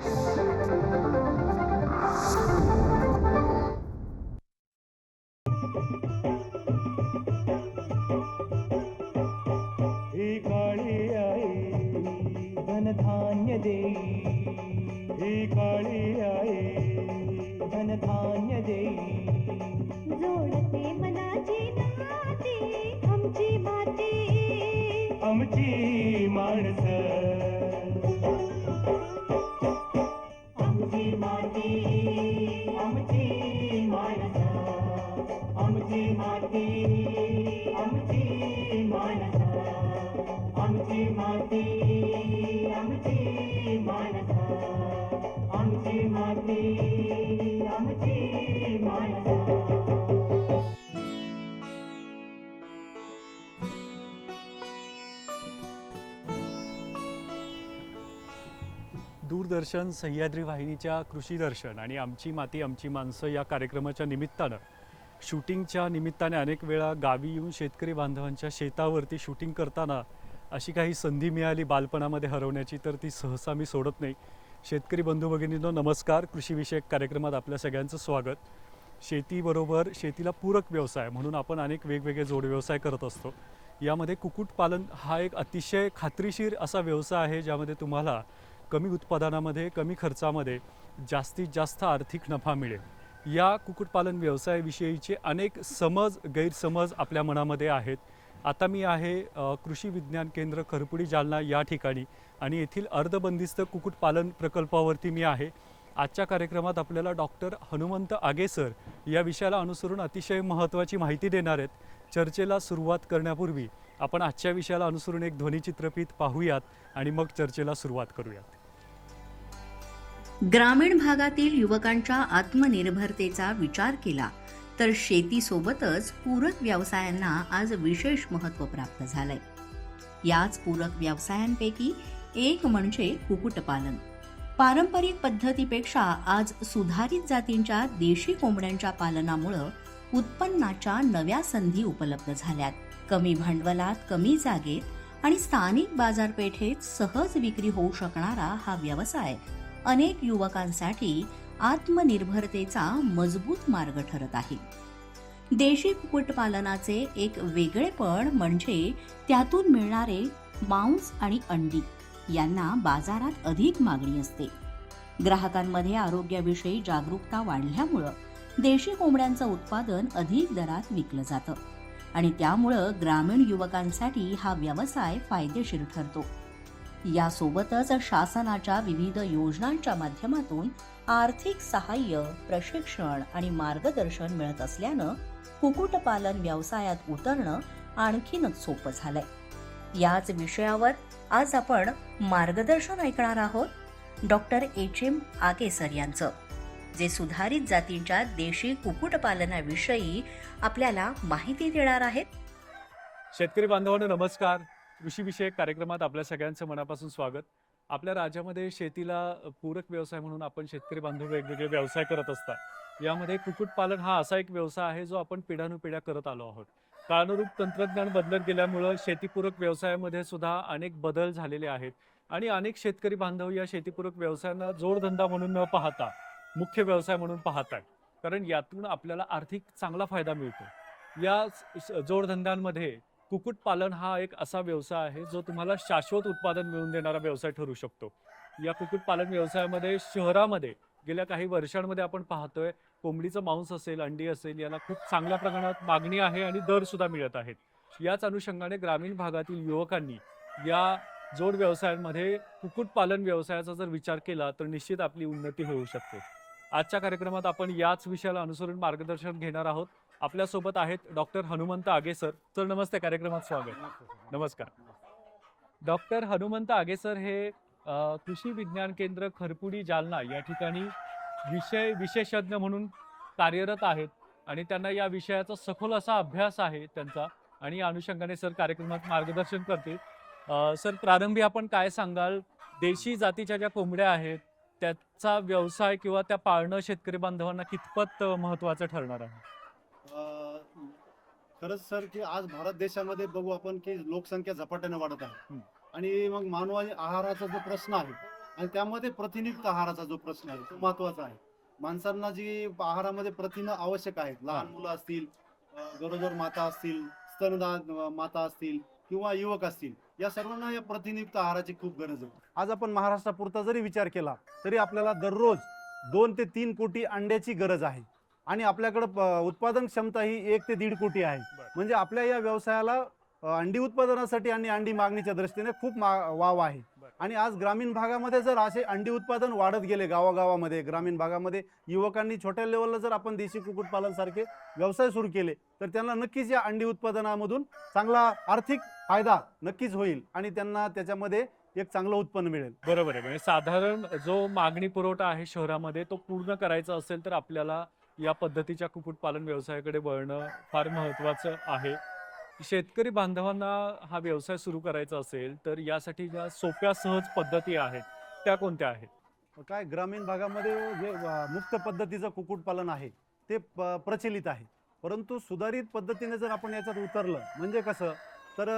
ही दूरदर्शन सह्याद्री वाहिनीच्या कृषी दर्शन आणि आमची माती आमची माणसं या कार्यक्रमाच्या निमित्तानं शूटिंगच्या निमित्ताने अनेक वेळा गावी येऊन शेतकरी बांधवांच्या शेतावरती शूटिंग करताना अशी काही संधी मिळाली बालपणामध्ये हरवण्याची तर ती सहसा मी सोडत नाही. शेतकरी बंधू भगिनींनो नमस्कार. कृषीविषयक कार्यक्रमात आपल्या सगळ्यांचं स्वागत. शेतीबरोबर शेतीला पूरक व्यवसाय म्हणून आपण अनेक वेगवेगळे जोड व्यवसाय करत असतो. यामध्ये कुक्कुटपालन हा एक अतिशय खात्रीशीर असा व्यवसाय आहे ज्यामध्ये तुम्हाला कमी उत्पादनामध्ये कमी खर्चामध्ये जास्तीत जास्त आर्थिक नफा मिळेल. या कुक्कुटपालन व्यवसायाविषयीचे अनेक समज गैरसमज आपल्या मनामध्ये आहेत. आता मी आहे कृषी विज्ञान केंद्र खरपुडी जालना या ठिकाणी आणि येथील अर्धबंदिस्त कुक्कुटपालन प्रकल्पावरती मी आहे. आजच्या कार्यक्रमात आपल्याला डॉक्टर हनुमंत आगे सर या विषयाला अनुसरून अतिशय महत्त्वाची माहिती देणार आहेत. चर्चेला सुरुवात करण्यापूर्वी आपण आजच्या विषयाला अनुसरून एक ध्वनिचित्रफित पाहूयात आणि मग चर्चेला सुरुवात करूयात. ग्रामीण भागातील युवकांच्या आत्मनिर्भरतेचा विचार केला तर शेतीसोबतच पूरक व्यवसायांना आज विशेष महत्त्व प्राप्त झालंय. याच पूरक व्यवसायांपैकी एक म्हणजे कुक्कुटपालन. पारंपरिक पद्धतीपेक्षा आज सुधारित जातींच्या देशी कोंबड्यांच्या पालनामुळं उत्पन्नाच्या नव्या संधी उपलब्ध झाल्यात. कमी भांडवलात कमी जागेत आणि स्थानिक बाजारपेठेत सहज विक्री होऊ शकणारा हा व्यवसाय अनेक युवकांसाठी आत्मनिर्भरतेचा मजबूत मार्ग ठरत आहे. देशी कुक्कुटपालनाचे एक वेगळेपण म्हणजे त्यातून मिळणारे मांस आणि अंडी यांना बाजारात अधिक मागणी असते. ग्राहकांमध्ये आरोग्याविषयी जागरूकता वाढल्यामुळं देशी कोंबड्यांचं उत्पादन अधिक दरात विकलं जातं आणि त्यामुळं ग्रामीण युवकांसाठी हा व्यवसाय फायदेशीर ठरतो. यासोबतच शासनाच्या विविध योजनांच्या माध्यमातून आर्थिक सहाय्य प्रशिक्षण आणि मार्गदर्शन मिळत असल्यानं कुक्कुटपालन व्यवसायात उतरणं आणखीनच सोपं झालंय. याच विषयावर आज आपण मार्गदर्शन ऐकणार आहोत डॉक्टर एच एम आकेसर यांचं जे सुधारित जातींच्या देशी कुक्कुटपालनाविषयी आपल्याला माहिती देणार आहेत. शेतकरी बांधवांना नमस्कार. कृषीविषयक कार्यक्रमात आपल्या सगळ्यांचं मनापासून स्वागत. आपल्या राज्यामध्ये शेतीला पूरक व्यवसाय म्हणून आपण शेतकरी बांधव वेगवेगळे व्यवसाय करत असतात. यामध्ये कुक्कुटपालन हा असा एक व्यवसाय आहे जो आपण पिढ्यानुपिढ्या करत आलो आहोत. काळानुरूप तंत्रज्ञान बदलत गेल्यामुळं शेतीपूरक व्यवसायामध्ये सुद्धा अनेक बदल झालेले आहेत आणि अनेक शेतकरी बांधव या शेतीपूरक व्यवसायांना जोडधंदा म्हणून न पाहता मुख्य व्यवसाय म्हणून पाहतात कारण यातून आपल्याला आर्थिक चांगला फायदा मिळतो. या स- जोडधंद्यांमध्ये कुक्कुटपालन हा एक असा व्यवसाय आहे जो तुम्हाला शाश्वत उत्पादन मिळवून देणारा व्यवसाय ठरू शकतो. या कुक्कुटपालन व्यवसायामध्ये शहरामध्ये गेल्या काही वर्षांमध्ये आपण पाहतोय कोंबडीचं मांस असेल अंडी असेल याला खूप चांगल्या प्रमाणात मागणी आहे आणि दर सुद्धा मिळत आहेत. याच अनुषंगाने ग्रामीण भागातील युवकांनी या जोड व्यवसायांमध्ये कुक्कुटपालन व्यवसायाचा जर विचार केला तर निश्चित आपली उन्नती होऊ शकते. आजच्या कार्यक्रमात आपण याच विषयाला अनुसरून मार्गदर्शन घेणार आहोत. आपल्यासोबत आहेत डॉक्टर हनुमंत आगे सर. सर नमस्ते कार्यक्रमात स्वागत. नमस्कार. डॉक्टर हनुमंत आगे सर हे कृषी विज्ञान केंद्र खरपुडी जालना या ठिकाणी विषय विशेषज्ञ म्हणून कार्यरत आहेत आणि त्यांना या विषयाचा सखोल असा अभ्यास आहे त्यांचा आणि या अनुषंगाने सर कार्यक्रमात मार्गदर्शन करतील. सर प्रारंभी आपण काय सांगाल? देशी जातीच्या ज्या कोंबड्या आहेत त्याचा व्यवसाय किंवा त्या पाळणं शेतकरी बांधवांना कितपत महत्त्वाचं ठरणार आहे? खरंच सर की आज भारत देशामध्ये बघू आपण की लोकसंख्या झपाट्याने वाढत आहे. आणि मग मानवाने आहाराचा जो प्रश्न आहे आणि त्यामध्ये प्रथिनयुक्त आहाराचा जो प्रश्न आहे तो महत्त्वाचा आहे. माणसांना जी आहारामध्ये प्रथिन आवश्यक आहेत लहान मुलं असतील गरोदर माता असतील स्तनदान माता असतील किंवा युवक असतील या सर्वांना या प्रथिनयुक्त आहाराची खूप गरज आहे. आज आपण महाराष्ट्रापुरता जरी विचार केला तरी आपल्याला दररोज दोन ते तीन कोटी अंड्याची गरज आहे. आणि आपल्याकडं उत्पादन क्षमता ही एक ते दीड कोटी आहे. म्हणजे आपल्या या व्यवसायाला अंडी उत्पादनासाठी आणि अंडी मागणीच्या दृष्टीने खूप मा वाव आहे. आणि आज ग्रामीण भागामध्ये जर असे अंडी उत्पादन वाढत गेले गावागावामध्ये ग्रामीण भागामध्ये युवकांनी छोट्या लेवलला जर आपण देशी कुक्कुटपालन सारखे व्यवसाय सुरू केले तर त्यांना नक्कीच या अंडी उत्पादनामधून चांगला आर्थिक फायदा नक्कीच होईल आणि त्यांना त्याच्यामध्ये एक चांगलं उत्पन्न मिळेल बरोबर आहे म्हणजे साधारण जो मागणी पुरवठा आहे शहरामध्ये तो पूर्ण करायचा असेल तर आपल्याला या पद्धतीच्या कुक्कुटपालन व्यवसायाकडे वळणं फार महत्त्वाचं आहे. शेतकरी बांधवांना हा व्यवसाय सुरू करायचा असेल तर यासाठी ज्या सोप्या सहज पद्धती आहेत त्या कोणत्या आहेत? काय ग्रामीण भागामध्ये जे मुक्त पद्धतीचं कुक्कुटपालन आहे ते प- प्रचलित आहे. परंतु सुधारित पद्धतीने जर आपण याच्यात उतरलं म्हणजे कसं? तर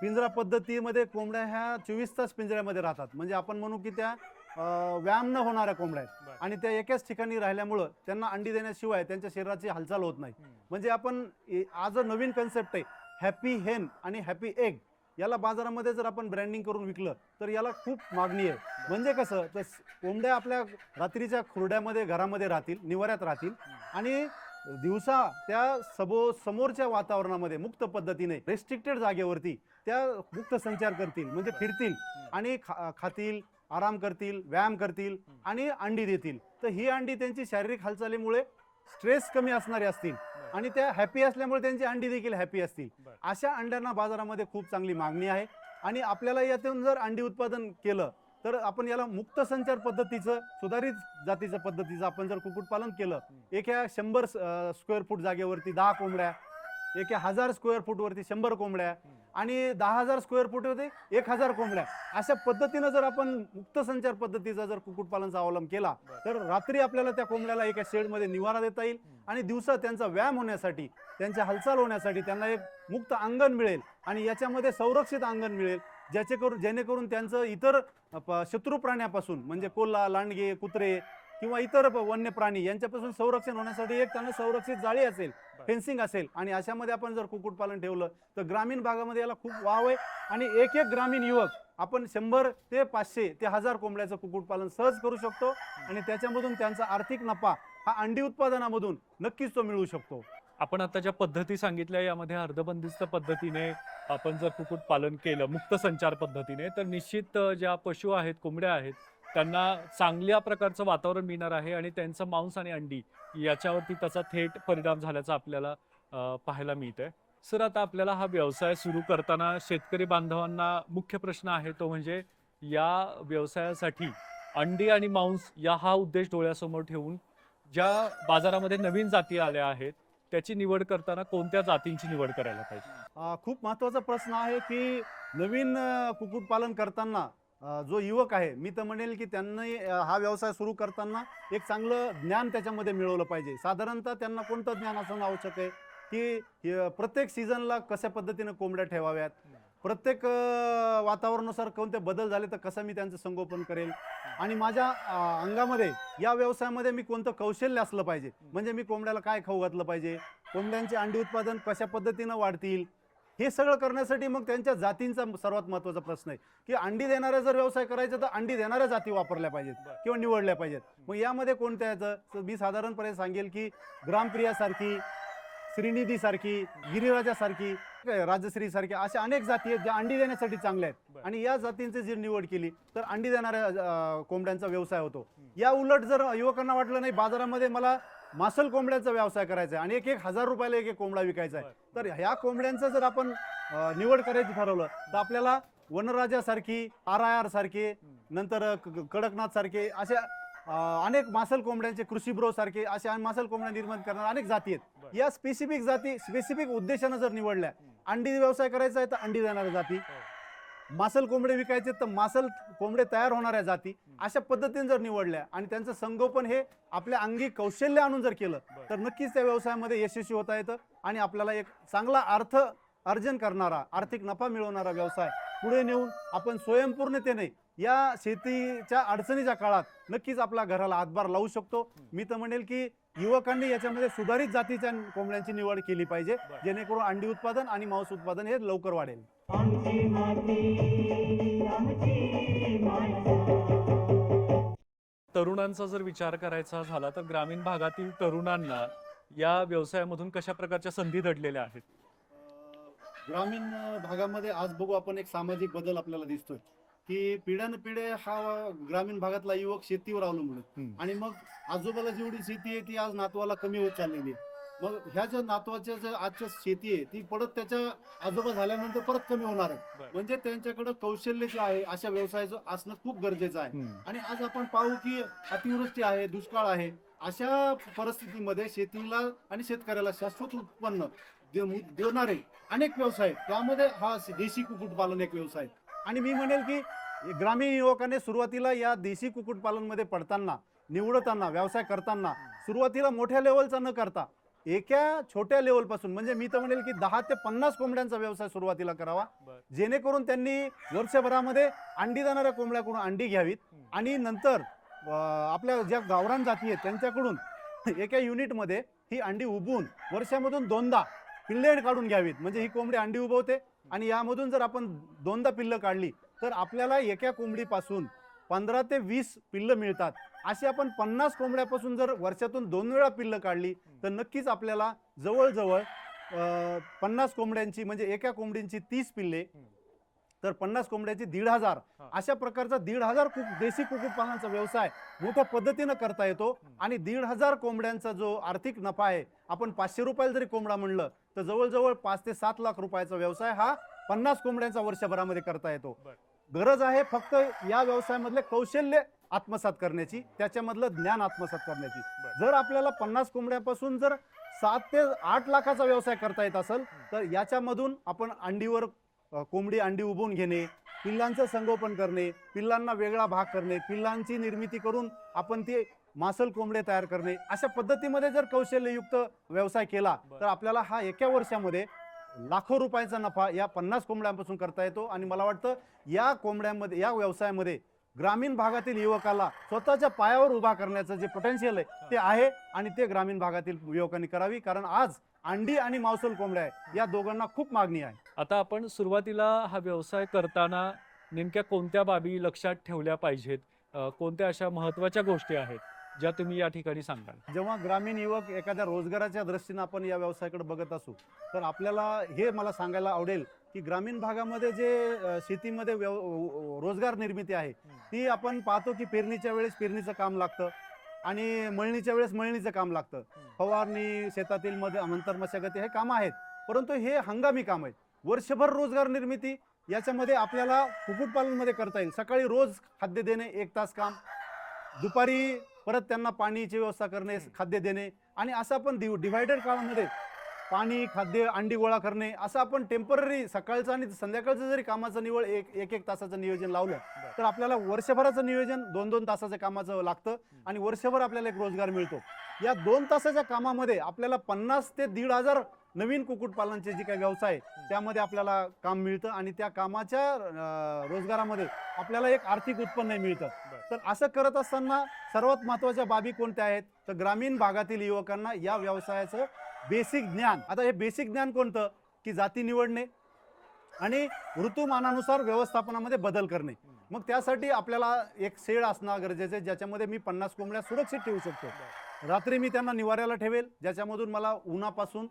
पिंजरा पद्धतीमध्ये कोंबड्या ह्या चोवीस तास पिंजऱ्यामध्ये राहतात. म्हणजे आपण म्हणू की त्या व्यायाम न होणाऱ्या कोंबड्या आहेत. आणि त्या एकाच ठिकाणी राहिल्यामुळं त्यांना अंडी देण्याशिवाय त्यांच्या शरीराची हालचाल होत नाही. म्हणजे आपण आज नवीन कन्सेप्ट आहे हॅपी हेन आणि हॅपी एग याला बाजारामध्ये जर आपण ब्रँडिंग करून विकलं तर याला खूप मागणी आहे. म्हणजे कसं तर कोंबड्या आपल्या रात्रीच्या खुरड्यामध्ये घरामध्ये राहतील निवाऱ्यात राहतील आणि दिवसा त्या सबो समोरच्या वातावरणामध्ये मुक्त पद्धतीने रेस्ट्रिक्टेड जागेवरती त्या मुक्त संचार करतील म्हणजे फिरतील आणि खा खातील आराम करतील व्यायाम करतील आणि अंडी देतील. तर ही अंडी त्यांची शारीरिक हालचालीमुळे स्ट्रेस कमी असणारे असतील आणि त्या हॅपी असल्यामुळे त्यांची अंडी देखील हॅपी असतील. अशा अंड्यांना बाजारामध्ये खूप चांगली मागणी आहे. आणि आपल्याला यातून जर अंडी उत्पादन केलं तर आपण याला मुक्त संचार पद्धतीचं सुधारित जातीच्या पद्धतीचं आपण जर कुक्कुटपालन केलं एका शंभर स्क्वेअर फूट जागेवरती दहा कोंबड्या एका हजार स्क्वेअर फूटवरती शंभर कोंबड्या आणि दहा हजार स्क्वेअर फूटवरती एक हजार कोंबड्या. अशा पद्धतीनं जर आपण मुक्त संचार पद्धतीचा जर कुक्कुटपालनचा अवलंब केला तर रात्री आपल्याला त्या कोंबड्याला एका शेडमध्ये निवारा देता येईल आणि दिवसा त्यांचा व्यायाम होण्यासाठी त्यांच्या हालचाल होण्यासाठी त्यांना एक मुक्त अंगण मिळेल आणि याच्यामध्ये संरक्षित अंगण मिळेल ज्याचे करून जेणेकरून त्यांचं इतर शत्रू प्राण्यापासून म्हणजे कोल्हा लांडगे कुत्रे किंवा इतर वन्य प्राणी यांच्यापासून संरक्षण होण्यासाठी एक त्यांना संरक्षित जाळी असेल फेन्सिंग असेल आणि अशामध्ये आपण जर कुक्कुटपालन ठेवलं तर ग्रामीण भागामध्ये याला खूप वाव आहे. आणि एक एक ग्रामीण युवक आपण शंभर ते पाचशे ते हजार कोंबड्याचं कुक्कुटपालन सहज करू शकतो आणि त्याच्यामधून त्यांचा आर्थिक नफा हा अंडी उत्पादनामधून नक्कीच तो मिळू शकतो. आपण आता ज्या पद्धती सांगितल्या यामध्ये अर्धबंदिस्त पद्धतीने आपण जर कुक्कुट पालन केलं मुक्त संचार पद्धतीने तर निश्चित ज्या पशु आहेत कोंबड्या आहेत त्यांना चांगल्या प्रकारचं वातावरण मिळणार आहे आणि त्यांचं मांस आणि अंडी याच्यावरती त्याचा थेट परिणाम झाल्याचा आपल्याला पाहायला मिळत आहे सर आता आपल्याला हा व्यवसाय सुरू करताना शेतकरी बांधवांना मुख्य प्रश्न आहे तो म्हणजे या व्यवसायासाठी अंडी आणि मांस या हा उद्देश डोळ्यासमोर ठेवून ज्या बाजारामध्ये नवीन जाती आल्या आहेत त्याची निवड करताना कोणत्या जातींची निवड करायला पाहिजे? खूप महत्त्वाचा प्रश्न आहे की नवीन कुक्कुटपालन करताना जो युवक आहे मी तर म्हणेल की त्यांनी हा व्यवसाय सुरू करताना एक चांगलं ज्ञान त्याच्यामध्ये मिळवलं पाहिजे. साधारणतः त्यांना कोणतं ज्ञान असणं आवश्यक आहे? की प्रत्येक सीझनला कशा पद्धतीनं कोंबड्या ठेवाव्यात? प्रत्येक वातावरणानुसार कोणते बदल झाले तर कसं मी त्यांचं संगोपन करेल? आणि माझ्या अंगामध्ये या व्यवसायामध्ये मी कोणतं कौशल्य असलं पाहिजे? म्हणजे मी कोंबड्याला काय खाऊ घातलं पाहिजे? कोंबड्यांचे अंडी उत्पादन कशा पद्धतीनं वाढतील? हे सगळं करण्यासाठी मग त्यांच्या जातींचा सर्वात महत्त्वाचा प्रश्न आहे. की अंडी देणाऱ्या जर व्यवसाय करायचा तर अंडी देणाऱ्या जाती वापरल्या पाहिजेत किंवा निवडल्या पाहिजेत. मग यामध्ये कोणत्या याचं तर मी साधारणपणे सांगेल की ग्रामप्रियासारखी श्रीनिधीसारखी गिरिराजासारखी राजश्री सारख्या अशा अनेक जाती आहेत ज्या अंडी देण्यासाठी चांगल्या आहेत. आणि या जातींची जर निवड केली तर अंडी देणाऱ्या कोंबड्यांचा व्यवसाय होतो. या उलट जर युवकांना वाटलं नाही बाजारामध्ये मला मासल कोंबड्याचा व्यवसाय करायचा आहे आणि एक एक हजार रुपयाला एक एक कोंबडा विकायचा आहे. तर ह्या कोंबड्यांचं जर आपण निवड करायची ठरवलं तर आपल्याला वनराजासारखी आर आय आर सारखे नंतर कडकनाथ सारखे अशा अं, अनेक मासल कोंबड्यांचे कृषी ब्रो सारखे अशा मासल कोंबड्या निर्माण करणाऱ्या अनेक जाती आहेत. या स्पेसिफिक जाती स्पेसिफिक उद्देशानं जर निवडल्या अंडी व्यवसाय करायचा आहे तर अंडी देणाऱ्या जाती. मासल कोंबडे विकायचे तर मासल कोंबडे तयार होणाऱ्या जाती अशा पद्धतीने जर निवडल्या आणि त्यांचं संगोपन हे आपल्या अंगी कौशल्य आणून जर केलं. तर नक्कीच त्या व्यवसायामध्ये यशस्वी होता येतं आणि आपल्याला एक चांगला अर्थ अर्जन करणारा आर्थिक नफा मिळवणारा व्यवसाय पुढे नेऊन आपण स्वयंपूर्णतेने या शेतीच्या अडचणीच्या काळात नक्कीच आपल्या घराला हातभार लावू शकतो मी तर म्हणेल की युवकांनी याच्यामध्ये सुधारित जातीच्या कोंबड्यांची निवड केली पाहिजे. जेणेकरून अंडी उत्पादन आणि मांस उत्पादन हे लवकर वाढेल तरुणांचा जर विचार करायचा झाला तर ग्रामीण भागातील तरुणांना या व्यवसायामधून कशा प्रकारच्या संधी दडलेल्या आहेत? ग्रामीण भागामध्ये आज बघू आपण एक सामाजिक बदल आपल्याला दिसतोय. की पिढ्यानपिढ्या हा ग्रामीण भागातला युवक शेतीवर अवलंबून. आणि मग आजोबाला जेवढी शेती आहे ती आज नातवाला कमी होत चाललेली आहे. मग ह्या ज्या नातवाच्या ज्या आजच्या शेती आहे ती परत त्याच्या आजोबा झाल्यानंतर परत कमी होणार आहे. म्हणजे त्यांच्याकडे कौशल्य जे आहे अशा व्यवसायाचं असणं खूप गरजेचं आहे. आणि आज आपण पाहू की अतिवृष्टी आहे दुष्काळ आहे अशा परिस्थितीमध्ये शेतीला आणि शेतकऱ्याला शाश्वत उत्पन्न देणारे अनेक व्यवसाय. त्यामध्ये हा देशी कुक्कुटपालन एक व्यवसाय. आणि मी म्हणेल की ग्रामीण युवकाने सुरुवातीला या देशी कुक्कुटपालनमध्ये पडताना निवडताना व्यवसाय करताना सुरुवातीला मोठ्या लेवलचा न करता एका छोट्या लेवलपासून म्हणजे मी तर म्हणेल की दहा ते पन्नास कोंबड्यांचा व्यवसाय सुरुवातीला करावा. जेणेकरून त्यांनी वर्षभरामध्ये अंडी देणाऱ्या कोंबड्याकडून अंडी घ्यावीत. आणि नंतर आपल्या ज्या गावरान जाती आहेत त्यांच्याकडून एका युनिटमध्ये ही अंडी उबवून वर्षामधून दोनदा पिल्ले काढून घ्यावीत म्हणजे ही कोंबडी अंडी उबवते आणि यामधून जर आपण दोनदा पिल्लं काढली तर आपल्याला एका कोंबडीपासून पंधरा ते वीस पिल्लं मिळतात अशी आपण पन्नास कोंबड्यापासून जर वर्षातून दोन वेळा पिल्लं काढली तर नक्कीच आपल्याला जवळजवळ पन्नास कोंबड्यांची म्हणजे एका कोंबडींची तीस पिल्ले तर पन्नास कोंबड्याची दीड हजार. अशा प्रकारचा दीड हजार कुक देशी कुक्कुटपालनाचा व्यवसाय मोठ्या पद्धतीनं करता येतो. आणि दीड हजार कोंबड्यांचा जो आर्थिक नफा आहे आपण पाचशे रुपयाला जरी कोंबडा म्हणलं तर जवळजवळ पाच ते सात लाख रुपयाचा व्यवसाय हा पन्नास कोंबड्यांचा वर्षभरामध्ये करता येतो. गरज आहे फक्त या व्यवसायामधले कौशल्य आत्मसात करण्याची त्याच्यामधलं ज्ञान आत्मसात करण्याची. जर आपल्याला पन्नास कोंबड्यापासून जर सात ते आठ लाखाचा व्यवसाय करता येत असेल तर याच्यामधून आपण अंडीवर कोंबडी अंडी उबवून घेणे पिल्लांचं संगोपन करणे पिल्लांना वेगळा भाग करणे पिल्लांची निर्मिती करून आपण ते मासल कोंबडे तयार करणे अशा पद्धतीमध्ये जर कौशल्ययुक्त व्यवसाय केला. तर आपल्याला हा एका वर्षामध्ये लाखो रुपयाचा नफा या पन्नास कोंबड्यांपासून करता येतो. आणि मला वाटतं या कोंबड्यांमध्ये या व्यवसायामध्ये ग्रामीण भागातील युवकाला स्वतःच्या पायावर उभा करण्याचं जे पोटेन्शियल आहे ते आहे आणि ते ग्रामीण भागातील युवकांनी करावी. कारण आज अंडी आणि मांसल कोंबड्या आहे या दोघांना खूप मागणी आहे. आता आपण सुरुवातीला हा व्यवसाय करताना नेमक्या कोणत्या बाबी लक्षात ठेवल्या पाहिजेत? कोणत्या अशा महत्त्वाच्या गोष्टी आहेत? ज्या तुम्ही या ठिकाणी सांगाल. जेव्हा ग्रामीण युवक एखाद्या रोजगाराच्या दृष्टीनं आपण या व्यवसायाकडे बघत असू तर आपल्याला हे मला सांगायला आवडेल की ग्रामीण भागामध्ये जे शेतीमध्ये व्यव रोजगार निर्मिती आहे ती आपण पाहतो की पेरणीच्या वेळेस पेरणीचं काम लागतं आणि मळणीच्या वेळेस मळणीचं काम लागतं. फवारणी शेतातील मध्ये अंतर मशागती हे कामं आहेत परंतु हे हंगामी काम आहेत. वर्षभर रोजगार निर्मिती याच्यामध्ये आपल्याला कुक्कुटपालनमध्ये करता येईल. सकाळी रोज खाद्य देणे एक तास काम. दुपारी परत त्यांना पाणीची व्यवस्था करणे खाद्य देणे आणि असं आपण डिव्हायडेड काळामध्ये पाणी खाद्य अंडी गोळा करणे असं आपण टेंपररी सकाळचं आणि संध्याकाळचं जरी कामाचं निवड एक एक एक तासाचं नियोजन लावलं तर आपल्याला वर्षभराचं नियोजन दोन दोन तासाचं कामाचं लागतं आणि वर्षभर आपल्याला एक रोजगार मिळतो. या दोन तासाच्या कामामध्ये आपल्याला पन्नास ते दीड हजार नवीन कुक्कुटपालनाचे जे काही व्यवसाय त्यामध्ये आपल्याला काम मिळतं आणि त्या कामाच्या रोजगारामध्ये आपल्याला एक आर्थिक उत्पन्न मिळतं. तर असं करत असताना सर्वात महत्त्वाच्या बाबी कोणत्या आहेत? तर ग्रामीण भागातील युवकांना या व्यवसायाचं बेसिक ज्ञान. आता हे बेसिक ज्ञान कोणतं? की जाती निवडणे आणि ऋतुमानानुसार व्यवस्थापनामध्ये बदल करणे. मग त्यासाठी आपल्याला एक शेड असणं गरजेचं आहे ज्याच्यामध्ये मी पन्नास कोंबड्या सुरक्षित ठेवू शकतो. रात्री मी त्यांना निवाऱ्याला ठेवेल ज्याच्यामधून मला उन्हापासून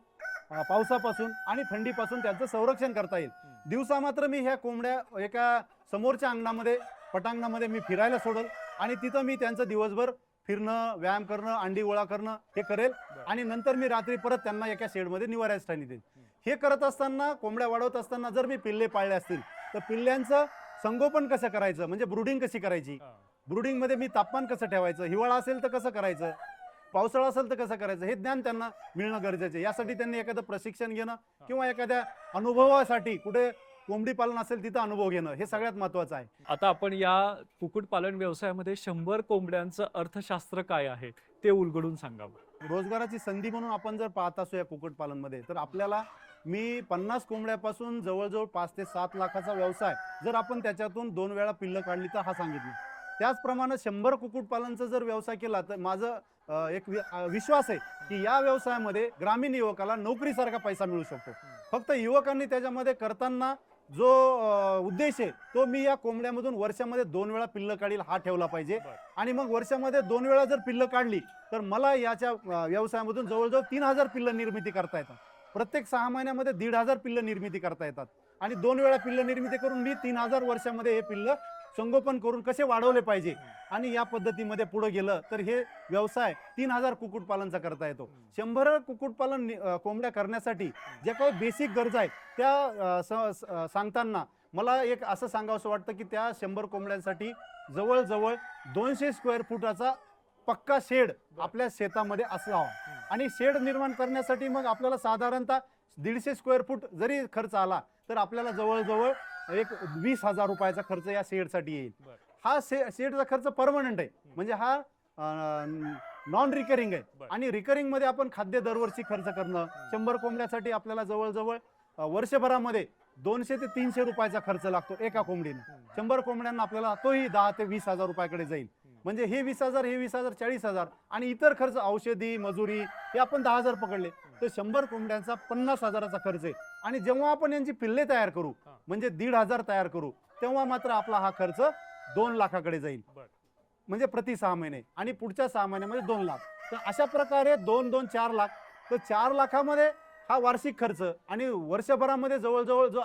पावसापासून आणि थंडीपासून त्यांचं संरक्षण करता येईल. दिवसा मात्र मी ह्या कोंबड्या एका समोरच्या अंगणामध्ये पटांगणामध्ये मी फिरायला सोडल आणि तिथं मी त्यांचं दिवसभर फिरणं व्यायाम करणं अंडी गोळा करणं हे करेल. आणि नंतर मी रात्री परत त्यांना एका शेडमध्ये निवाऱ्या स्थानी देईल हे करत असताना कोंबड्या वाढवत असताना जर मी पिल्ले पाळले असतील तर पिल्ल्यांचं संगोपन कसं करायचं? म्हणजे ब्रुडिंग कशी करायची? ब्रुडिंगमध्ये मी तापमान कसं ठेवायचं? हिवाळा असेल तर कसं करायचं? पावसाळा असेल तर कसं करायचं? हे ज्ञान त्यांना मिळणं गरजेचं आहे. यासाठी त्यांनी एखादं प्रशिक्षण घेणं किंवा एखाद्या अनुभवासाठी कुठे कोंबडी पालन असेल तिथं अनुभव घेणं हे सगळ्यात महत्त्वाचं आहे. आता आपण या कुक्कुटपालन व्यवसायामध्ये शंभर कोंबड्यांचं अर्थशास्त्र काय आहे ते उलगडून सांगावं. रोजगाराची संधी म्हणून आपण जर पाहत असू या कुक्कुटपालनमध्ये तर आपल्याला मी पन्नास कोंबड्यापासून जवळजवळ पाच ते सात लाखाचा व्यवसाय जर आपण त्याच्यातून दोन वेळा पिल्लं काढली तर हा सांगितलं. त्याचप्रमाणे शंभर कुक्कुटपालनचा जर व्यवसाय केला तर माझं अ, एक वि- अ, विश्वास आहे की या व्यवसायामध्ये ग्रामीण युवकाला नोकरीसारखा पैसा मिळू शकतो. फक्त युवकांनी त्याच्यामध्ये करताना जो उद्देश आहे तो मी या कोंबड्यामधून वर्षामध्ये दोन वेळा पिल्लं काढील हा ठेवला पाहिजे. आणि मग वर्षामध्ये दोन वेळा जर पिल्लं काढली तर मला याच्या व्यवसायामधून जवळजवळ तीन हजार पिल्लं निर्मिती करता येतात. प्रत्येक सहा महिन्यामध्ये दीड हजार पिल्लं निर्मिती करता येतात. आणि दोन वेळा पिल्लं निर्मिती करून मी तीन हजार वर्षामध्ये हे पिल्लं संगोपन करून कसे वाढवले पाहिजे? आणि या पद्धतीमध्ये पुढे गेलं तर हे व्यवसाय तीन हजार कुक्कुटपालनचा करता येतो. शंभर कुक्कुटपालन कोंबड्या करण्यासाठी ज्या काही बेसिक गरजा आहेत त्या सांगताना मला एक असं सांगावंसं वाटतं की त्या शंभर कोंबड्यांसाठी जवळजवळ दोनशे स्क्वेअर फुटाचा पक्का शेड आपल्या शेतामध्ये असावा. आणि शेड निर्माण करण्यासाठी मग आपल्याला साधारणतः दीडशे स्क्वेअर फूट जरी खर्च आला तर आपल्याला जवळजवळ एक वीस हजार रुपयाचा खर्च या शेडसाठी येईल. हा शे शेडचा खर्च परमनंट आहे. म्हणजे हा नॉन रिकरिंग आहे. आणि रिकरिंगमध्ये आपण खाद्य दरवर्षी खर्च करणं शंभर कोंबड्यासाठी आपल्याला जवळजवळ वर्षभरामध्ये दोनशे ते तीनशे रुपयाचा खर्च लागतो एका कोंबडीने. शंभर कोंबड्यांना आपल्याला तोही दहा ते वीस हजार रुपयाकडे जाईल. म्हणजे हे वीस हजार हे वीस हजार चाळीस हजार आणि इतर खर्च औषधी मजुरी हे आपण दहा हजार पकडले. तर शंभर कोंबड्यांचा पन्नास हजाराचा खर्च आहे. आणि जेव्हा आपण यांची पिल्ले तयार करू. म्हणजे दीड हजार तयार करू तेव्हा मात्र आपला हा खर्च दोन लाखाकडे जाईल. म्हणजे प्रति सहा महिने आणि पुढच्या सहा महिन्यामध्ये दोन लाख. तर अशा प्रकारे दोन दोन चार लाख. तर चार लाखामध्ये हा वार्षिक खर्च आणि वर्षभरामध्ये जवळजवळ जो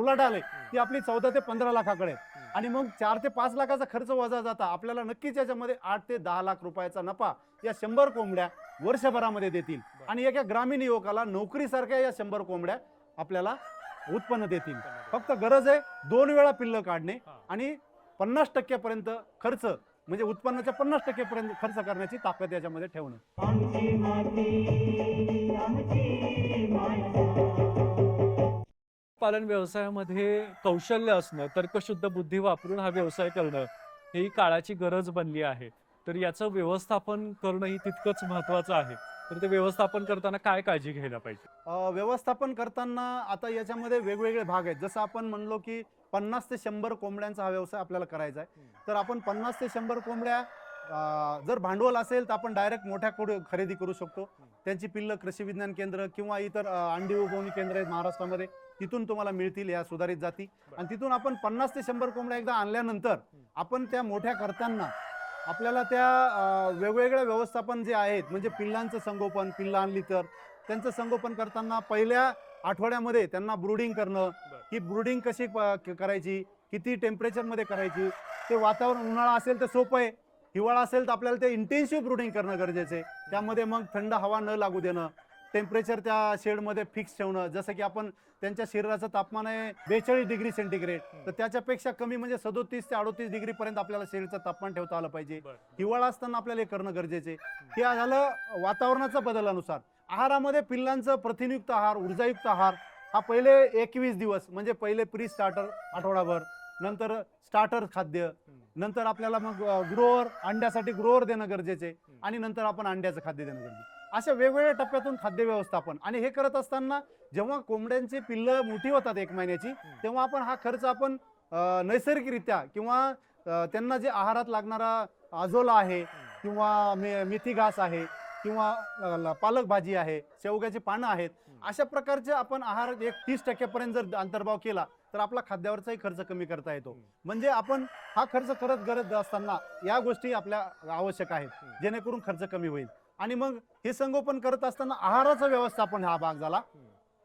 उलाढाल आहे ती आपली चौदा ते पंधरा लाखाकडे आहे. आणि मग चार ते पाच लाखाचा खर्च वजा जाता आपल्याला नक्कीच याच्यामध्ये आठ ते दहा लाख रुपयाचा नफा या शंभर कोंबड्या वर्षभरामध्ये देतील. आणि एका ग्रामीण युवकाला नोकरीसारख्या या शंभर कोंबड्या आपल्याला उत्पन्न देतील फक्त गरज आहे दोन वेळा पिल्लं काढणे. आणि पन्नास टक्क्यापर्यंत खर्च म्हणजे उत्पन्नाच्या पन्नास टक्केपर्यंत खर्च करण्याची ताकद याच्यामध्ये ठेवणं. पालन व्यवसायामध्ये कौशल्य असणं तर्कशुद्ध बुद्धी वापरून हा व्यवसाय करणं ही काळाची गरज बनली आहे. तर याचं व्यवस्थापन करणं ही तितकंच महत्वाचं आहे. तर ते व्यवस्थापन करताना काय काळजी घ्यायला पाहिजे? अ, व्यवस्थापन करताना आता याच्यामध्ये वेगवेगळे भाग आहेत. जसं आपण म्हणलो की पन्नास ते शंभर कोंबड्यांचा हा व्यवसाय आपल्याला करायचा आहे. तर आपण पन्नास ते शंभर कोंबड्या अ, जर भांडवल असेल तर आपण डायरेक्ट मोठ्या कुड- खरेदी करू शकतो. त्यांची पिल्लं कृषी विज्ञान केंद्र किंवा इतर अ, अंडी उगवणी केंद्र आहेत महाराष्ट्रामध्ये. तिथून तुम्हाला मिळतील या सुधारित जाती. आणि तिथून आपण पन्नास ते शंभर कोंबड्या एकदा आणल्यानंतर आपण त्या मोठ्या करताना आपल्याला त्या वेगवेगळ्या व्यवस्थापन जे आहेत म्हणजे पिल्लांचं संगोपन पिल्लं आणली तर त्यांचं संगोपन करताना पहिल्या आठवड्यामध्ये त्यांना ब्रुडिंग करणं ही ब्रुडिंग कशी करायची किती टेम्परेचरमध्ये करायची ते वातावरण उन्हाळा असेल तर सोपं आहे हिवाळा असेल तर आपल्याला ते इंटेन्सिव्ह ब्रुडिंग करणं गरजेचं आहे. त्यामध्ये मग थंड हवा न लागू देणं टेम्परेचर त्या शेडमध्ये फिक्स ठेवणं जसं की आपण त्यांच्या शरीराचं तापमान आहे बेचाळीस डिग्री सेंटीग्रेड तर त्याच्यापेक्षा कमी म्हणजे सदोतीस ते अडोतीस डिग्री पर्यंत आपल्याला शरीराचं तापमान ठेवता आलं पाहिजे हिवाळा असताना आपल्याला हे करणं गरजेचे. हे झालं वातावरणाच्या बदलानुसार आहारामध्ये पिल्लांचं प्रथिनयुक्त आहार ऊर्जायुक्त आहार हा पहिले एकवीस दिवस म्हणजे पहिले प्री स्टार्टर आठवडाभर नंतर स्टार्टर खाद्य नंतर आपल्याला मग ग्रोअर अंड्यासाठी ग्रोअर देणं गरजेचे. आणि नंतर आपण अंड्याचं खाद्य देणं गरजेचं. अशा वेगवेगळ्या टप्प्यातून खाद्य व्यवस्थापन. आणि हे करत असताना जेव्हा कोंबड्यांची पिल्लं मोठी होतात एक महिन्याची तेव्हा आपण हा खर्च आपण नैसर्गिकरित्या किंवा त्यांना जे आहारात लागणारा आजोला आहे किंवा मे मेथी घास आहे किंवा पालक भाजी आहे शेवग्याची पानं आहेत अशा प्रकारचे आपण आहार एक तीस टक्क्यापर्यंत जर अंतर्भाव केला तर आपला खाद्यावरचाही खर्च कमी करता येतो. म्हणजे आपण हा खर्च करत गरज असताना या गोष्टी आपल्या आवश्यक आहेत जेणेकरून खर्च कमी होईल. आणि मग हे संगोपन करत असताना आहाराचं व्यवस्थापन हा भाग झाला.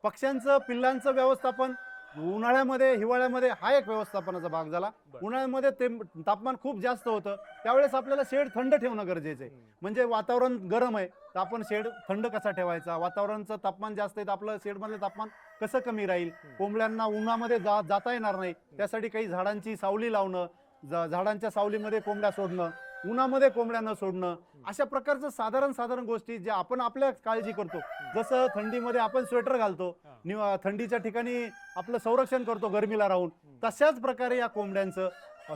पक्ष्यांचं पिल्लांचं व्यवस्थापन उन्हाळ्यामध्ये हिवाळ्यामध्ये हा एक व्यवस्थापनाचा भाग झाला. उन्हाळ्यामध्ये ते तापमान खूप जास्त होतं. त्यावेळेस आपल्याला शेड थंड ठेवणं गरजेचं आहे. म्हणजे वातावरण गरम आहे तर आपण शेड थंड कसा ठेवायचा? वातावरणाचं तापमान जास्त आहे तर आपलं शेडमधलं तापमान कसं कमी राहील? कोंबड्यांना उन्हामध्ये जा जाता येणार नाही. त्यासाठी काही झाडांची सावली लावणं झाडांच्या सावलीमध्ये कोंबड्या सोडणं उन्हामध्ये कोंबड्या न सोडणं अशा प्रकारचं साधारण साधारण गोष्टी ज्या आपण आपल्या काळजी करतो. जसं थंडीमध्ये आपण स्वेटर घालतो थंडीच्या ठिकाणी आपलं संरक्षण करतो गरमीला राहून तशाच प्रकारे या कोंबड्यांचं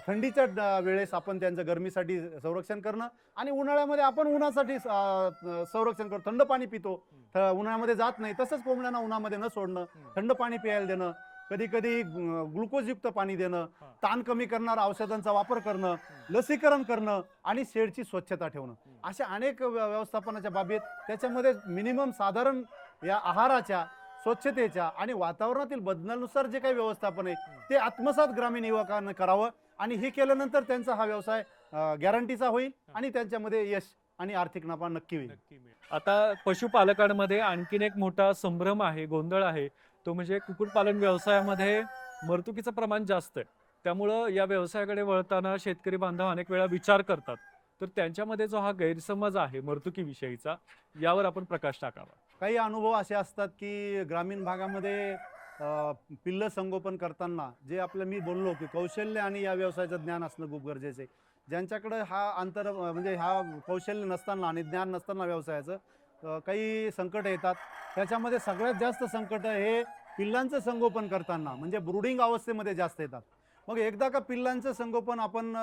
थंडीच्या वेळेस आपण त्यांचं गरमीसाठी संरक्षण करणं आणि उन्हाळ्यामध्ये आपण उन्हासाठी संरक्षण करतो. थंड पाणी पितो. उन्हाळ्यामध्ये जात नाही. तसंच कोंबड्यांना उन्हामध्ये न सोडणं थंड पाणी प्यायला देणं कधी कधी ग्लुकोजयुक्त पाणी देणं. ताण कमी करणाऱ्या औषधांचा वापर करणं लसीकरण करणं आणि शेडची स्वच्छता ठेवणं. अशा अनेक व्य- व्यवस्थापनाच्या बाबी आहेत. त्याच्यामध्ये मिनिमम साधारण या आहाराच्या स्वच्छतेच्या आणि वातावरणातील बदलानुसार जे काही व्यवस्थापन आहे ते आत्मसात ग्रामीण युवकांना करावं आणि हे केल्यानंतर त्यांचा हा व्यवसाय गॅरंटीचा होईल आणि त्यांच्यामध्ये यश आणि आर्थिक नफा नक्की होईल. आता पशुपालकांमध्ये आणखीन एक मोठा संभ्रम आहे गोंधळ आहे. तो म्हणजे कुक्कुटपालन व्यवसायामध्ये मर्तुकीचं प्रमाण जास्त आहे. त्यामुळं या व्यवसायाकडे वळताना शेतकरी बांधव अनेक वेळा विचार करतात. तर त्यांच्यामध्ये जो हा गैरसमज आहे मर्तुकीविषयीचा यावर आपण प्रकाश टाकावा. काही अनुभव असे असतात की ग्रामीण भागामध्ये पिल्लं संगोपन करताना जे आपलं मी बोललो की कौशल्य आणि या व्यवसायाचं ज्ञान असणं खूप गरजेचं आहे. ज्यांच्याकडे हा अंतर म्हणजे हा कौशल्य नसताना आणि ज्ञान नसताना व्यवसायाचं काही संकट येतात. त्याच्यामध्ये सगळ्यात जास्त संकट हे पिल्लांचं संगोपन करताना म्हणजे ब्रुडिंग अवस्थेमध्ये जास्त येतात. मग एकदा का पिल्लांचं संगोपन आपण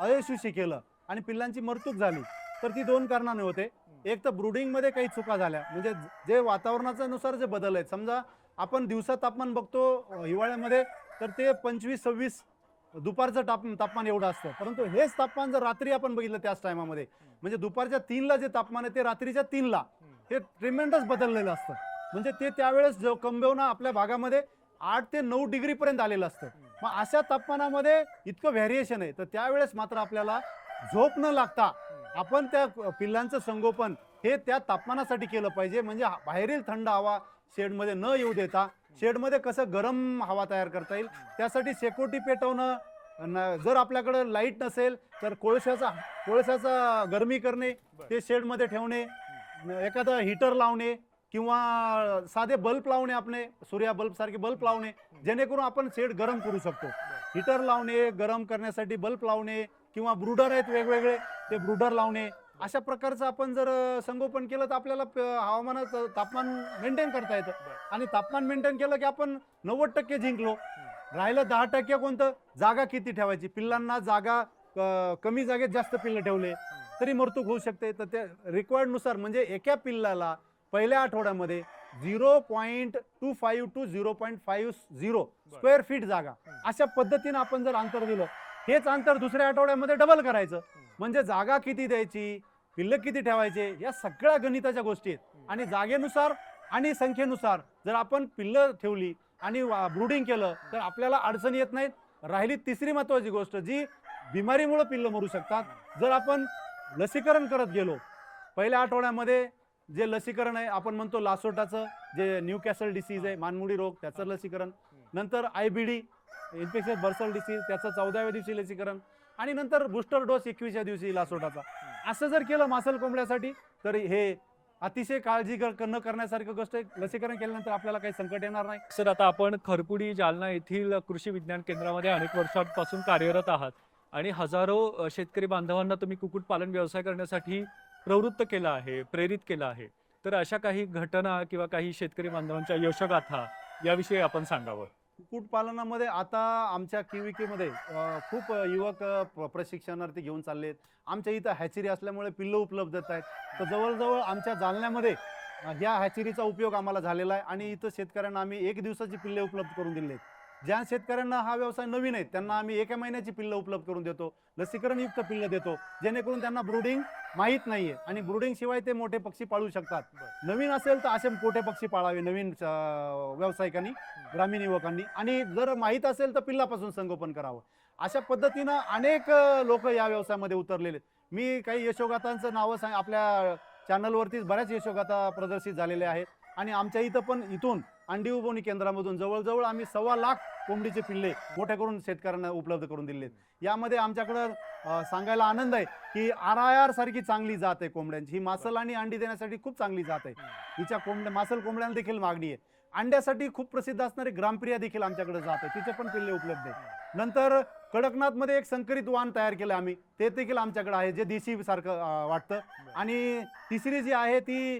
अयशस्वी केलं आणि पिल्लांची मरतूक झाली तर ती दोन कारणाने होते. एक तर ब्रुडिंगमध्ये काही चुका झाल्या म्हणजे जे वातावरणाच्या नुसार जे बदल आहेत समजा आपण दिवसा तापमान बघतो हिवाळ्यामध्ये तर ते पंचवीस सव्वीस दुपारचं ताप तापमान एवढं असतं. परंतु हेच तापमान जर रात्री आपण बघितलं त्याच टायमामध्ये म्हणजे दुपारच्या तीनला जे तापमान आहे ते रात्रीच्या तीनला हे ट्रिमेंडस बदललेलं असतं. म्हणजे ते त्यावेळेस जो कंबवना आपल्या भागामध्ये आठ ते नऊ डिग्रीपर्यंत आलेलं असतं. मग अशा तापमानामध्ये इतकं व्हॅरिएशन आहे. तर त्यावेळेस मात्र आपल्याला झोप न लागता आपण त्या पिल्लांचं संगोपन हे त्या तापमानासाठी केलं पाहिजे. म्हणजे बाहेरील थंड हवा शेडमध्ये न येऊ देता शेडमध्ये कसं गरम हवा तयार करता येईल त्यासाठी शेकोटी पेटवणं न- जर आपल्याकडं लाइट नसेल तर कोळशाचा कोळशाचा गरमी करणे ते शेडमध्ये ठेवणे एखादं हिटर लावणे किंवा साधे बल्ब लावणे आपले सूर्या बल्ब सारखे बल्ब लावणे जेणेकरून आपण शेड गरम करू शकतो. हिटर लावणे गरम करण्यासाठी बल्ब लावणे किंवा ब्रुडर आहेत वेगवेगळे ते ब्रुडर लावणे अशा प्रकारचं आपण जर संगोपन केलं तर आपल्याला हवामानाचं तापमान मेंटेन करता येतं. आणि तापमान मेंटेन केलं की आपण नव्वद टक्के जिंकलो. राहिलं दहा टक्के कोणतं? जागा किती ठेवायची? पिल्लांना जागा कमी जागेत जास्त पिल्लं ठेवले तरी मरतूक होऊ शकते. तर त्या required नुसार म्हणजे एका पिल्लाला पहिल्या आठवड्यामध्ये zero point two five two zero point five zero square feet जागा. अशा पद्धतीनं आपण जर अंतर दिलं हेच अंतर दुसऱ्या आठवड्यामध्ये डबल करायचं. म्हणजे जागा किती द्यायची पिल्लक किती ठेवायचे या सगळ्या गणिताच्या गोष्टी आहेत. आणि जागेनुसार आणि संख्येनुसार जर आपण पिल्लं ठेवली आणि ब्रुडिंग केलं तर आपल्याला अडचण येत नाहीत. राहिली तिसरी महत्त्वाची गोष्ट जी बिमारीमुळं पिल्लं मरू शकतात. जर आपण लसीकरण करत गेलो पहिल्या आठवड्यामध्ये जे लसीकरण आहे आपण म्हणतो लासोटाचं जे न्यू कॅसल डिसीज आहे मानमुडी रोग त्याचं लसीकरण. नंतर I B D infection bursal disease त्याचं चौदाव्या दिवशी लसीकरण. आणि नंतर बुस्टर डोस एकवीसच्या दिवशी लासोटाचा. असं जर केलं मासल कोंबड्यासाठी तर हे अतिशय काळजी न करण्यासारखी गोष्ट आहे. लसीकरण केल्यानंतर आपल्याला काही संकट येणार नाही. सर आता आपण खरपुडी जालना येथील कृषी विज्ञान केंद्रामध्ये अनेक वर्षांपासून कार्यरत आहात आणि हजारो शेतकरी बांधवांना तुम्ही कुक्कुटपालन व्यवसाय करण्यासाठी प्रवृत्त केलं आहे प्रेरित केलं आहे. तर अशा काही घटना किंवा काही शेतकरी बांधवांच्या यशगाथा याविषयी आपण सांगावं. कुक्कुटपालनामध्ये आता आमच्या किविकीमध्ये खूप युवक प्र प्रशिक्षणार्थी घेऊन चालले आहेत आमच्या इथं हॅचरी असल्यामुळे पिल्लं उपलब्ध आहेत. तर जवळजवळ आमच्या जालन्यामध्ये ह्या हॅचरीचा उपयोग आम्हाला झालेला आहे आणि इथं शेतकऱ्यांना आम्ही एक दिवसाची पिल्ले उपलब्ध करून दिले आहेत. ज्या शेतकऱ्यांना हा व्यवसाय नवीन आहे त्यांना आम्ही एका महिन्याची पिल्लं उपलब्ध करून देतो. लसीकरणयुक्त पिल्लं देतो. जेणेकरून त्यांना ब्रुडिंग माहीत नाहीये. आणि ब्रुडिंग शिवाय ते मोठे पक्षी पाळू शकतात. नवीन असेल तर असे मोठे पक्षी पाळावे नवीन व्यावसायिकांनी ग्रामीण युवकांनी. आणि जर माहीत असेल तर पिल्लापासून संगोपन करावं. अशा पद्धतीनं अनेक लोक या व्यवसायामध्ये उतरलेले. आहेत. मी काही यशोगाथांचं नावं सांग आपल्या चॅनलवरतीच बऱ्याच यशोगाथा प्रदर्शित झालेल्या आहेत. आणि आमच्या इथं पण इथून अंडी उबवणी केंद्रामधून जवळजवळ आम्ही सव्वा लाख कोंबडीचे पिल्ले मोठ्या करून शेतकऱ्यांना उपलब्ध करून दिलेत यामध्ये आमच्याकडं सांगायला आनंद आहे की आर आय आर सारखी चांगली जात आहे कोंबड्यांची. ही मासल आणि अंडी देण्यासाठी खूप चांगली जात आहे. हिच्या कोंबड्या मासल कोंबड्यांना देखील मागणी आहे. अंड्यासाठी खूप प्रसिद्ध असणारी ग्रामप्रिया देखील आमच्याकडे जात आहे. तिचे पण पिल्ले उपलब्ध आहेत. नंतर कडकनाथमध्ये एक संकरित वाण तयार केलं आम्ही. ते देखील आमच्याकडे आहे जे देशी सारखं वाटतं. आणि तिसरी जी आहे ती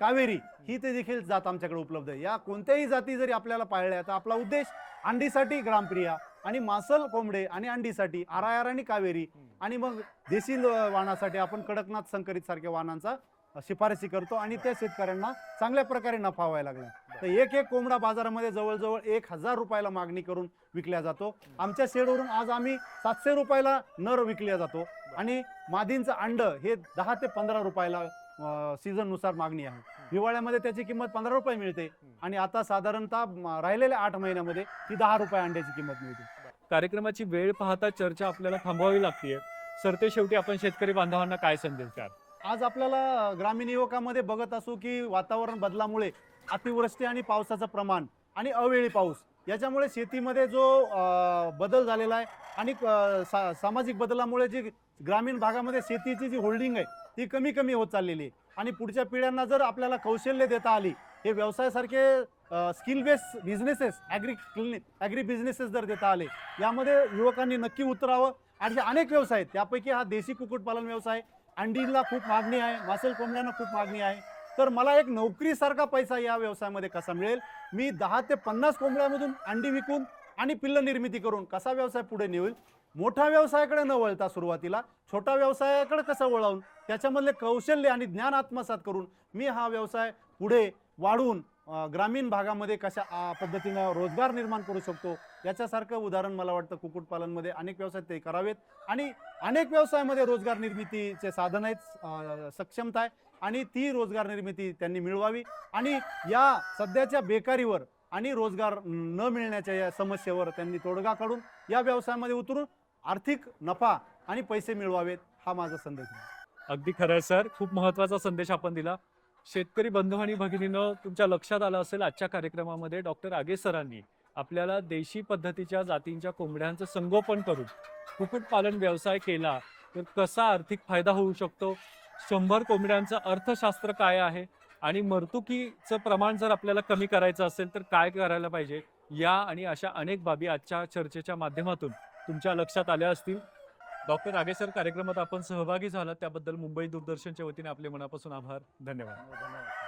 कावेरी ही ते देखील जात आमच्याकडे उपलब्ध आहे. या कोणत्याही जाती जरी आपल्याला पाळल्या तर आपला उद्देश अंडीसाठी ग्रामप्रिया आणि मासल कोंबडे आणि अंडीसाठी आर आणि कावेरी आणि मग देशी वाहनासाठी वाणासाठी आपण कडकनाथ संकरित सारख्या वाहनांचा शिफारसी करतो आणि त्या शेतकऱ्यांना चांगल्या प्रकारे नफा व्हायला लागला. तर एक एक कोंबडा बाजारामध्ये जवळजवळ एक हजार रुपयाला मागणी करून विकल्या जातो. आमच्या शेडवरून आज आम्ही सातशे रुपयाला नर विकल्या जातो आणि मादींचं अंड हे दहा ते पंधरा रुपयाला सीझननुसार मागणी आहे. हिवाळ्यामध्ये त्याची किंमत पंधरा रुपये मिळते आणि आता साधारणतः राहिलेल्या आठ महिन्यामध्ये ती दहा रुपये अंड्याची किंमत मिळते. कार्यक्रमाची वेळ पाहता चर्चा आपल्याला थांबवावी लागतीये. सरते शेवटी आपण शेतकरी बांधवांना काय संदेश द्याल? आज आपल्याला ग्रामीण युवकामध्ये बघत असू की वातावरण बदलामुळे अतिवृष्टी आणि पावसाचं प्रमाण आणि अवेळी पाऊस याच्यामुळे शेतीमध्ये जो बदल झालेला आहे आणि सा सामाजिक बदलामुळे जी ग्रामीण भागामध्ये शेतीची जी होल्डिंग आहे ती कमी कमी होत चाललेली. आहे आणि पुढच्या पिढ्यांना जर आपल्याला कौशल्य देता आली हे व्यवसायासारखे skill based businesses agri clinic agri businesses जर देता आले यामध्ये युवकांनी नक्की उतरावं. आणि अनेक व्यवसाय आहेत. त्यापैकी हा देशी कुक्कुटपालन व्यवसाय अंडीला खूप मागणी आहे मासेल कोंबड्यांना खूप मागणी आहे. तर मला एक नोकरीसारखा पैसा या व्यवसायामध्ये कसा मिळेल? मी दहा ते पन्नास कोंबड्यामधून अंडी विकून आणि पिल्ल निर्मिती करून कसा व्यवसाय पुढे नेईल मोठ्या व्यवसायाकडे न वळता सुरुवातीला छोटा व्यवसायाकडे कसं वळवून त्याच्यामधले कौशल्य आणि ज्ञान आत्मसात करून मी हा व्यवसाय पुढे वाढवून ग्रामीण भागामध्ये कशा पद्धतीनं रोजगार निर्माण करू शकतो याच्यासारखं उदाहरण मला वाटतं कुक्कुटपालनमध्ये अनेक व्यवसाय ते करावेत. आणि अनेक व्यवसायामध्ये रोजगार निर्मितीचे साधन आहेत सक्षमता आहे आणि ती रोजगार निर्मिती त्यांनी मिळवावी. आणि या सध्याच्या बेकारीवर आणि रोजगार न मिळण्याच्या या समस्येवर त्यांनी तोडगा काढून या व्यवसायामध्ये उतरून आर्थिक नफा आणि पैसे मिळवावेत हा माझा संदेश अगदी खरं आहे सर. खूप महत्त्वाचा संदेश आपण दिला. शेतकरी बंधू आणि भगिनीनं तुमच्या लक्षात आलं असेल आजच्या कार्यक्रमामध्ये डॉक्टर आगे सरांनी आपल्याला देशी पद्धतीच्या जातींच्या कोंबड्यांचं संगोपन करून कुक्कुटपालन व्यवसाय केला तर कसा आर्थिक फायदा होऊ शकतो? शंभर कोंबड्यांचं अर्थशास्त्र काय आहे? आणि मर्तुकीचं प्रमाण जर आपल्याला कमी करायचं असेल तर काय करायला पाहिजे? या आणि अशा अनेक बाबी आजच्या चर्चेच्या माध्यमातून. तुमच्या लक्षात आल्या असतील. डॉक्टर आगेसर कार्यक्रमात आपण सहभागी झालात. त्याबद्दल मुंबई दूरदर्शनच्या वतीने आपले मनापासून आभार. धन्यवाद. हो, धन्यवाद.